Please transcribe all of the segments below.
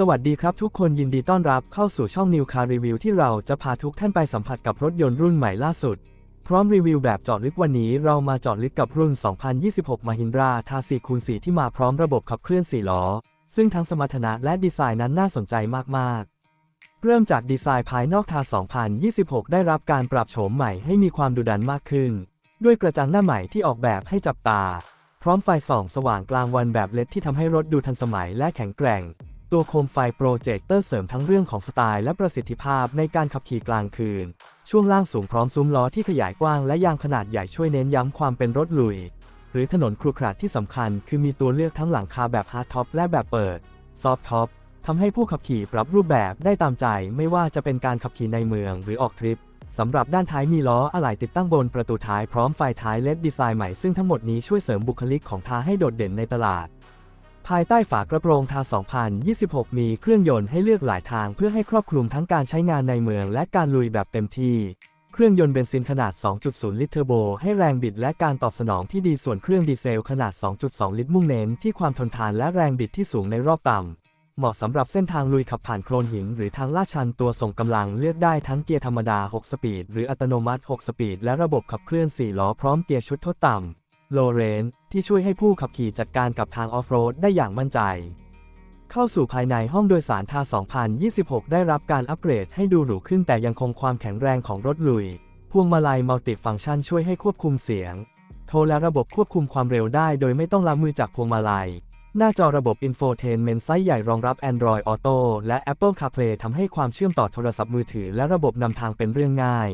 สวัสดีครับทุกคนยินดีต้อนรับเข้าสู่ช่อง New Car Review ที่เราจะพาทุกท่านไปสัมผัสกับรถยนต์รุ่นใหม่ล่าสุด พร้อมรีวิวแบบเจาะลึกวันนี้เรามาเจาะลึกกับรุ่น 2026 Mahindra t a 4คูณ4ที่มาพร้อมระบบขับเคลื่อน 4 ล้อ ซึ่งทั้งสมรรถนะและดีไซน์นั้นน่าสนใจมาก ๆ เริ่มจากดีไซน์ภายนอกทา2026 ได้รับการปรับโฉมใหม่ให้มีความดุดันมากขึ้น ด้วยกระจังหน้าใหม่ที่ออกแบบให้จับตา พร้อมไฟส่อง สว่างกลางวันแบบเลดที่ทำให้รถดูทันสมัยและแข็งแกร่ง ตัวโคมไฟโปรเจคเตอร์เสริมทั้งเรื่องของสไตล์และประสิทธิภาพในการขับขี่กลางคืน ช่วงล่างสูงพร้อมซุ้มล้อที่ขยายกว้างและยางขนาดใหญ่ช่วยเน้นย้ำความเป็นรถลุย หรือถนนครุขระที่สำคัญคือมีตัวเลือกทั้งหลังคาแบบฮาร์ดท็อปและแบบเปิด ซอฟท็อปทำให้ผู้ขับขี่ปรับรูปแบบได้ตามใจ ไม่ว่าจะเป็นการขับขี่ในเมืองหรือออกทริปสำหรับด้านท้ายมีล้ออะไหล่ติดตั้งบนประตูท้ายพร้อมไฟท้ายเลดดีไซน์ใหม่ซึ่งทั้งหมดนี้ช่วยเสริมบุคลิกของท้าให้โดดเด่นในตลาด ภายใต้ฝากระโปรงทา 2026 มีเครื่องยนต์ให้เลือกหลายทางเพื่อให้ครอบคลุมทั้งการใช้งานในเมืองและการลุยแบบเต็มที่ เครื่องยนต์เบนซินขนาด 2.0 ลิตรเทอร์โบ ให้แรงบิดและการตอบสนองที่ดีส่วนเครื่องดีเซลขนาด 2.2 ลิตรมุ่งเน้นที่ความทนทานและแรงบิดที่สูงในรอบต่ำเหมาะสำหรับเส้นทางลุยขับผ่านโคลนหิน หรือทางลาดชันตัวส่งกำลังเลือกได้ทั้งเกียร์ธรรมดา 6 สปีด หรืออัตโนมัติ 6 สปีด และระบบขับเคลื่อน 4 ล้อพร้อมเกียร์ชุดทดต่ำ low range ที่ช่วยให้ผู้ขับขี่จัดการกับทางออฟโรดได้อย่างมั่นใจ เข้าสู่ภายในห้องโดยสารทา 2026 ได้รับการอัปเกรดให้ดูหรูขึ้นแต่ยังคงความแข็งแรงของรถลุย พวงมาลัยมัลติฟังก์ชันช่วยให้ควบคุมเสียง โทรและระบบควบคุมความเร็วได้โดยไม่ต้องล้ามือจากพวงมาลัย หน้าจอระบบ Infotainment ไซส์ใหญ่รองรับ Android Auto และ Apple CarPlay ทำให้ความเชื่อมต่อโทรศัพท์มือถือและระบบนำทางเป็นเรื่องง่าย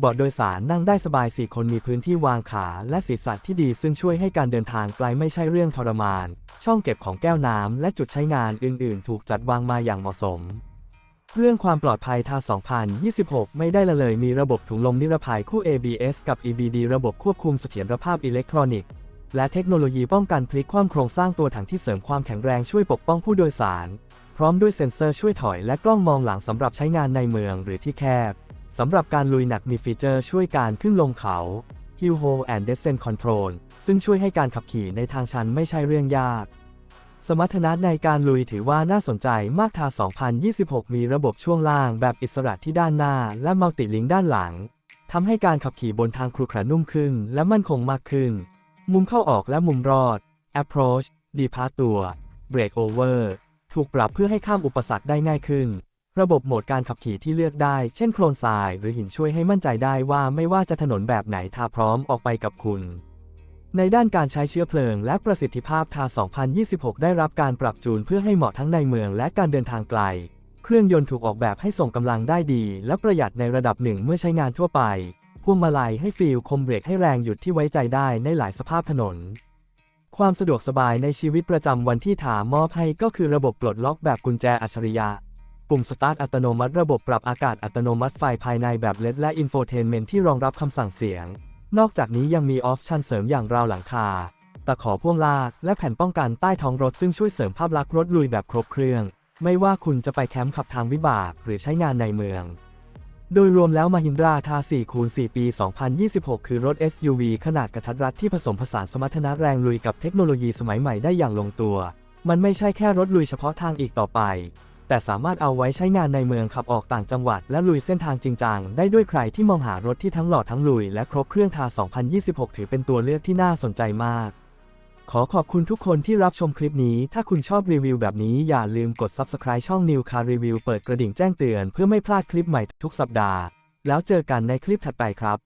เบาะโดยสารนั่งได้สบาย 4 คนมีพื้นที่วางขาและศีรษะที่ดีซึ่งช่วยให้การเดินทางไกลไม่ใช่เรื่องทรมาน ช่องเก็บของแก้วน้ำและจุดใช้งานอื่น ๆ ถูกจัดวางมาอย่างเหมาะสม เรื่องความปลอดภัยทา 2026 ไม่ได้ละเลยมีระบบถุงลมนิรภัยคู่ ABS กับ EBD ระบบควบคุมเสถียรภาพอิเล็กทรอนิกส์และเทคโนโลยีป้องกันพลิกคว่ำโครงสร้างตัวถังที่เสริมความแข็งแรงช่วยปกป้องผู้โดยสาร พร้อมด้วยเซ็นเซอร์ช่วยถอยและกล้องมองหลังสำหรับใช้งานในเมืองหรือที่แคบ สำหรับการลุยหนักมีฟีเจอร์ช่วยการขึ้นลงเขา Hill Hold and Descent Control ซึ่งช่วยให้การขับขี่ในทางชันไม่ใช่เรื่องยาก สมรรถนะในการลุยถือว่าน่าสนใจมากทา 2026 มีระบบช่วงล่างแบบอิสระที่ด้านหน้า และมัลติลิงด้านหลังทำให้การขับขี่บนทางครุขระนุ่มขึ้น และมั่นคงมากขึ้น มุมเข้าออกและมุมรอด approach ดีพาตัว break over ถูกปรับเพื่อให้ข้ามอุปสรรคได้ง่ายขึ้น ระบบโหมดการขับขี่ที่เลือกได้ เช่นโคลนทรายหรือหินช่วยให้มั่นใจได้ว่าไม่ว่าจะถนนแบบไหนทาพร้อมออกไปกับคุณ ในด้านการใช้เชื้อเพลิงและประสิทธิภาพทา 2026 ได้รับการปรับจูนเพื่อให้เหมาะทั้งในเมืองและการเดินทางไกล เครื่องยนต์ถูกออกแบบให้ส่งกำลังได้ดี และประหยัดในระดับหนึ่งเมื่อใช้งานทั่วไป พวงมาลัยให้ฟีลคมเบรกให้แรงหยุดที่ไว้ใจได้ในหลายสภาพถนนความสะดวกสบายในชีวิตประจำวันที่ถามมอบให้ก็คือระบบปลดล็อกแบบกุญแจอัจฉริยะ ปุ่มสตาร์ทอัตโนมัติระบบปรับอากาศอัตโนมัติไฟภายในแบบเลดและอินโฟเทนเมนที่รองรับคำสั่งเสียง นอกจากนี้ยังมีออปชันเสริมอย่างราวหลังคา ตะขอพ่วงลาก และแผ่นป้องกันใต้ท้องรถซึ่งช่วยเสริมภาพลักษณ์รถลุยแบบครบเครื่อง ไม่ว่าคุณจะไปแคมป์ขับทางวิบากหรือใช้งานในเมือง โดยรวมแล้วมาฮินดราทา4คูณ4ปี 2026 คือรถ SUV ขนาดกระทัดรัดที่ผสมผสานสมรรถนะแรงลุยกับเทคโนโลยีสมัยใหม่ได้อย่างลงตัว มันไม่ใช่แค่รถลุยเฉพาะทางอีกต่อไป แต่สามารถเอาไว้ใช้งานในเมืองขับออกต่างจังหวัด และลุยเส้นทางจริงจังได้ด้วยใครที่มองหารถที่ทั้งหล่อทั้งลุย และครบเครื่องทา 2026 ถือเป็นตัวเลือกที่น่าสนใจมาก ขอขอบคุณทุกคนที่รับชมคลิปนี้ ถ้าคุณชอบรีวิวแบบนี้อย่าลืมกด Subscribe ช่อง New Car Review เปิดกระดิ่งแจ้งเตือนเพื่อไม่พลาดคลิปใหม่ทุกสัปดาห์ แล้วเจอกันในคลิปถัดไปครับ